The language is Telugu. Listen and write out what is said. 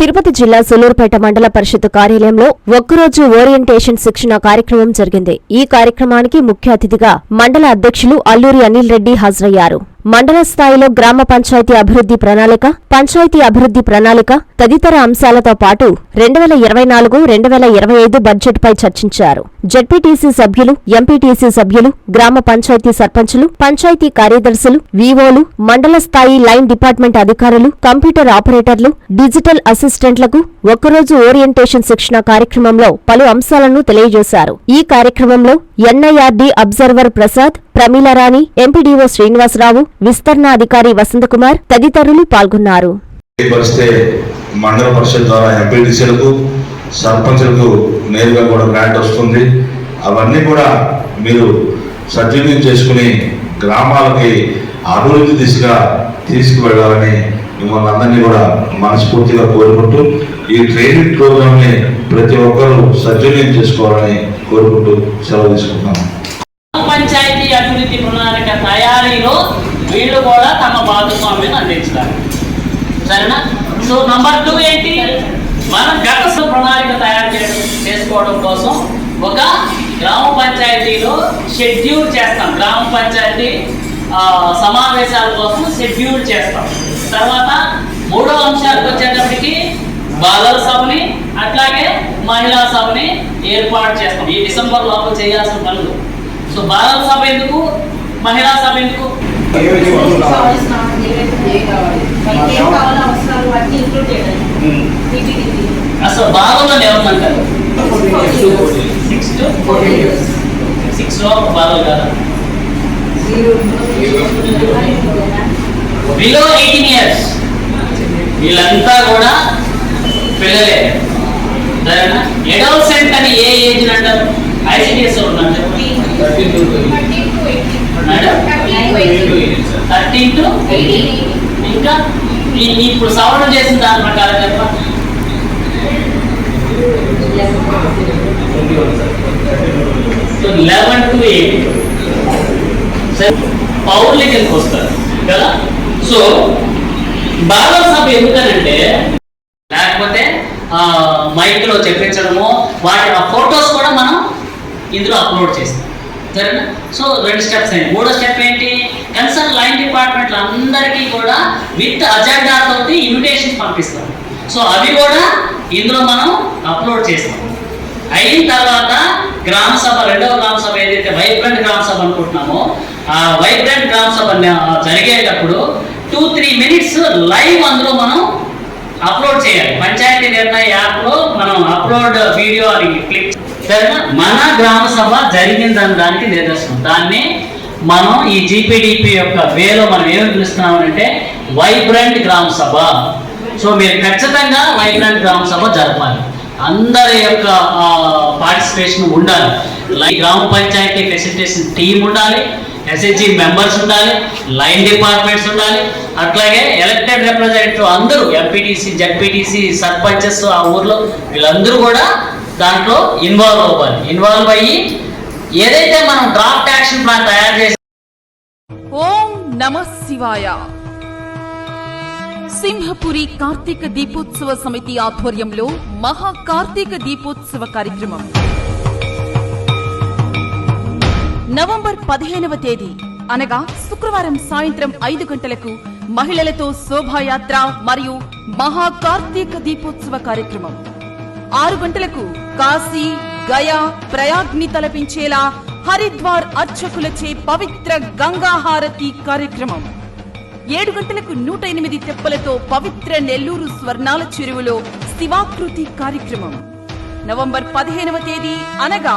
తిరుపతి జిల్లా సులూరుపేట మండల పరిషత్ కార్యాలయంలో ఒక్కరోజు ఓరియంటేషన్ శిక్షణ కార్యక్రమం జరిగింది. ఈ కార్యక్రమానికి ముఖ్య అతిథిగా మండల అధ్యక్షులు అల్లూరి అనిల్ రెడ్డి హాజరయ్యారు. మండల స్థాయిలో గ్రామ పంచాయతీ అభివృద్ధి ప్రణాళిక పంచాయతీ అభివృద్ధి ప్రణాళిక తదితర అంశాలతో పాటు రెండు వేల ఇరవై నాలుగు రెండు వేల ఇరవై ఐదు బడ్జెట్పై చర్చించారు. జడ్పీటీసీ సభ్యులు ఎంపీటీసీ సభ్యులు గ్రామ పంచాయతీ సర్పంచులు పంచాయతీ కార్యదర్శులు వీవోలు మండల స్థాయి లైన్ డిపార్ట్మెంట్ అధికారులు కంప్యూటర్ ఆపరేటర్లు డిజిటల్ అసిస్టెంట్లకు ఒకరోజు ఓరియంటేషన్ శిక్షణ కార్యక్రమంలో పలు అంశాలను తెలియజేశారు. ఈ కార్యక్రమంలో NIRD observer Prasad Pramilarani MPDO Srinivasarao విస్తరణ అధికారి వసంతకుమార్ తదితరులు పాల్గొన్నారు. మండల పరిషత్ ద్వారా ఎంపీటీసీలకు సర్పంచులకు నేరుగా కూడా గ్రాంట్ వస్తుంది. అవన్నీ కూడా మీరు సద్వినియోగం చేసుకుని గ్రామాలకి అభివృద్ధి దిశగా తీసుకువెళ్ళాలని మిమ్మల్ని అందరినీ కూడా మనస్ఫూర్తిగా కోరుకుంటూ ఈ ట్రైనింగ్ ప్రోగ్రామ్ని ప్రతి ఒక్కరూ సద్వినియోగం చేసుకోవాలని కోరుకుంటూ సెలవు తీసుకుంటాను పంచాయతీ అభివృద్ధి ప్రణాళిక తయారీలో వీళ్ళు కూడా తమ భాగస్వామ్యం అందించాలి. సరేనా? సో నంబర్ టూ ఏంటి? మనం గత ప్రణాళిక తయారు చేయడం చేసుకోవడం కోసం ఒక గ్రామ పంచాయతీలో షెడ్యూల్ చేస్తాం. గ్రామ పంచాయతీ సమావేశాల కోసం షెడ్యూల్ చేస్తాం. తర్వాత మూడో అంశాలకు వచ్చేటప్పటికి బాలల సభని అట్లాగే మహిళా సభని ఏర్పాటు చేస్తాం. ఈ డిసెంబర్ లోపల చేయాల్సిన పనులు. సో బాలల సభ ఎందుకు? మహిళా సభ ఎందుకు? అసలు బాలలో ఏమన్నంటారు సిక్స్ టు సిక్స్లో బాలలు కదా? బిలో ఎయిటీన్ ఇయర్స్ వీళ్ళంతా కూడా పిల్లలే. అడోసెంట్ అని ఏ ఏజ్ అంటారు? ఐసిడిఎస్ ఉన్నారు మేడం థర్టీన్ టు ఇంకా? ఇప్పుడు సవరణ చేసిన దాని ప్రకారం చెప్ప లెవెన్ టు ఎయిట్. సరే. పౌరులు వస్తారు. కదా? సో బాలల సభ ఎందుకనంటే లేకపోతే మైక్లో చెప్పించడము. వాటి ఆ ఫొటోస్ కూడా మనం ఇందులో అప్లోడ్ చేస్తాం. సరేనా? సో రెండు స్టెప్స్ అయింది మూడో స్టెప్ ఏంటి? కన్సర్న్ లైన్ డిపార్ట్మెంట్లు అందరికీ కూడా విత్ అజెండాతో ఇన్విటేషన్ పంపిస్తాం. సో అవి కూడా ఇందులో మనం అప్లోడ్ చేస్తాం. అయిన తర్వాత గ్రామ సభ రెండవ గ్రామ సభ ఏదైతే వైబ్రెంట్ గ్రామ సభ అనుకుంటున్నామో ఆ వైబ్రెంట్ గ్రామ సభ జరిగేటప్పుడు టూ త్రీ మినిట్స్ లైవ్ అందులో మనం అప్లోడ్ చేయాలి. పంచాయతీ నిర్ణయ యాప్లో మనం అప్లోడ్ వీడియో అని క్లిక్ సరేనా మన గ్రామ సభ జరిగిందని దానికి నిదర్శనం దాన్ని మనం ఈ జీపీడీపీ యొక్క వేలో మనం ఏమి పిలుస్తున్నామంటే వైబ్రెంట్ గ్రామ సభ. సో మీరు ఖచ్చితంగా వైబ్రెంట్ గ్రామ సభ జరపాలి. అందరి యొక్క పార్టిసిపేషన్ ఉండాలి. గ్రామ పంచాయతీ ఫెసిలిటేషన్ టీం ఉండాలి. ఎస్హెచ్జి మెంబర్స్ ఉండాలి లైన్ డిపార్ట్మెంట్స్ ఉండాలి అట్లాగే ఎలక్టెడ్ రిప్రజెంటేటివ్ అందరూ ఎంపీటీసీ జడ్పీటీసీ సర్పంచెస్ ఆ ఊర్లో వీళ్ళందరూ కూడా దాంట్లో ఇన్వాల్వ్ అవ్వాలి. ఇన్వాల్వ్ అయ్యి ఏదైతే మనం డ్రాఫ్ట్ యాక్షన్ ప్లాన్ తయారు చేసి ఓం నమ శివాయ. సింహపురి కార్తీక దీపోత్సవ సమితి ఆధ్వర్యంలో మహా కార్తీక దీపోత్సవ కార్యక్రమం. నవంబర్ పదిహేనవ తేదీ అనగా శుక్రవారం సాయంత్రం ఐదు గంటలకు మహిళలతో శోభాయాత్ర మరియు మహా కార్తీక దీపోత్సవ కార్యక్రమం. ఆరు గంటలకు కాశీ గయా ప్రయాగ్ని తలపించేలా హరిద్వార్ అర్చకులచే పవిత్ర గంగాహారతి కార్యక్రమం. ఏడు గంటలకు నూట ఎనిమిది తెప్పలతో పవిత్ర నెల్లూరు స్వర్ణాల చెరువులో శివాకృతి కార్యక్రమం. నవంబర్ పదిహేనవ తేదీ అనగా